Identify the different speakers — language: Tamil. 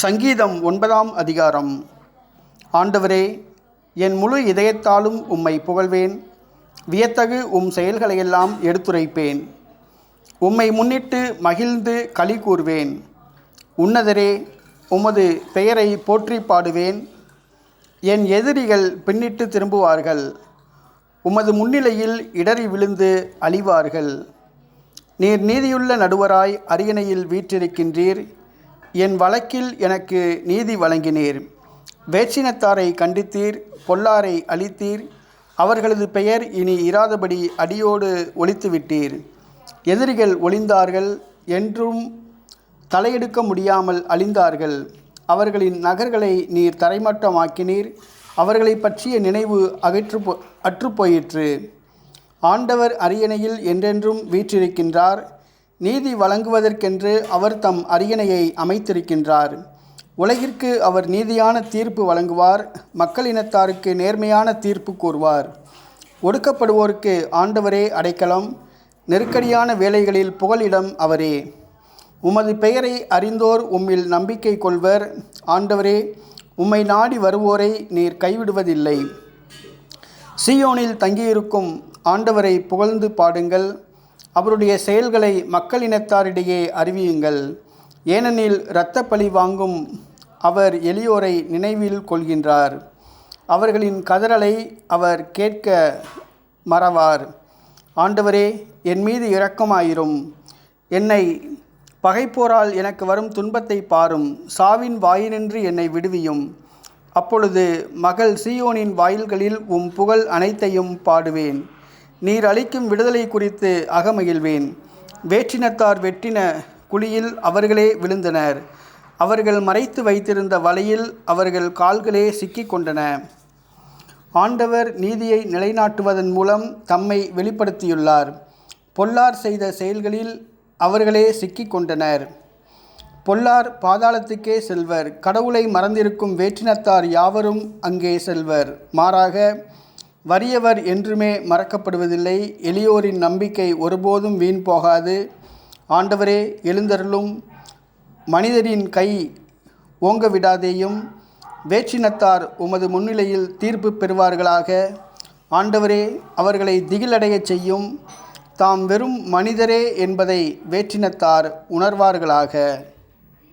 Speaker 1: சங்கீதம் ஒன்பதாம் அதிகாரம். ஆண்டவரே என் முழு இதயத்தாலும் உம்மை புகழ்வேன். வியத்தகு உம் செயல்களையெல்லாம் எடுத்துரைப்பேன். உம்மை முன்னிட்டு மகிழ்ந்து களி கூறுவேன் உன்னதரே உமது பெயரை போற்றி பாடுவேன். என் எதிரிகள் பின்னிட்டு திரும்புவார்கள். உமது முன்னிலையில் இடறி விழுந்து அழிவார்கள். நீர் நீதியுள்ள நடுவராய் அரியணையில் வீற்றிருக்கின்றீர். என் வழக்கில் எனக்கு நீதி வழங்கினீர். வேச்சினத்தாரை கண்டித்தீர் பொல்லாரை அழித்தீர். அவர்களது பெயர் இனி இராதபடி அடியோடு ஒழித்துவிட்டீர். எதிரிகள் ஒளிந்தார்கள் என்றும் தலையெடுக்க முடியாமல் அழிந்தார்கள். அவர்களின் நகர்களை நீர் தரைமட்டமாக்கினீர். அவர்களை பற்றிய நினைவு அகற்று போ அற்றுப்போயிற்று ஆண்டவர் அரியணையில் என்றென்றும் வீற்றிருக்கின்றார். நீதி வழங்குவதற்கென்று அவர் தம் அரியணையை அமைத்திருக்கின்றார். உலகிற்கு அவர் நீதியான தீர்ப்பு வழங்குவார் மக்களினத்தாருக்கு நேர்மையான தீர்ப்பு கூறுவார். ஒடுக்கப்படுவோருக்கு ஆண்டவரே அடைக்கலம் நெருக்கடியான வேலைகளில் புகலிடம் அவரே. உமது பெயரை அறிந்தோர் உம்மில் நம்பிக்கை கொள்வர். ஆண்டவரே உம்மை நாடி வருவோரை நீர் கைவிடுவதில்லை. சியோனில் தங்கியிருக்கும் ஆண்டவரை புகழ்ந்து பாடுங்கள். அவருடைய செயல்களை மக்களினத்தாரிடையே அறிவியுங்கள். ஏனெனில் இரத்த பழி வாங்கும் அவர் எளியோரை நினைவில் கொள்கின்றார். அவர்களின் கதறலை அவர் கேட்க மறவார். ஆண்டவரே என் மீது இரக்கமாயிரும். என்னை பகைப்போரால் எனக்கு வரும் துன்பத்தை பாரும். சாவின் வாயினின்று என்னை விடுவியும். அப்பொழுது மகள் சீயோனின் வாயில்களில் உம் புகழ் அனைத்தையும் பாடுவேன். நீர் அளிக்கும் விடுதலை குறித்து அகமகிழ்வேன். வேற்றினத்தார் வெட்டின குழியில் அவர்களே விழுந்தனர். அவர்கள் மறைத்து வைத்திருந்த வலையில் அவர்கள் கால்களே சிக்கிக் கொண்டன. ஆண்டவர் நீதியை நிலைநாட்டுவதன் மூலம் தம்மை வெளிப்படுத்தியுள்ளார். பொல்லார் செய்த செயல்களில் அவர்களே சிக்கிக் கொண்டனர். பொல்லார் பாதாளத்துக்கே செல்வர். கடவுளை மறந்திருக்கும் வேற்றினத்தார் யாவரும் அங்கே செல்வர். மாறாக வறியவர் என்றுமே மறக்கப்படுவதில்லை. எளியோரின் நம்பிக்கை ஒருபோதும் வீண் போகாது. ஆண்டவரே எழுந்தருளும். மனிதரின் கை ஓங்க விடாதேயும். வேற்றினத்தார் உமது முன்னிலையில் தீர்ப்பு பெறுவார்களாக. ஆண்டவரே அவர்களை திகிலடையச் செய்யும். தாம் வெறும் மனிதரே என்பதை வேற்றினத்தார் உணர்வார்களாக.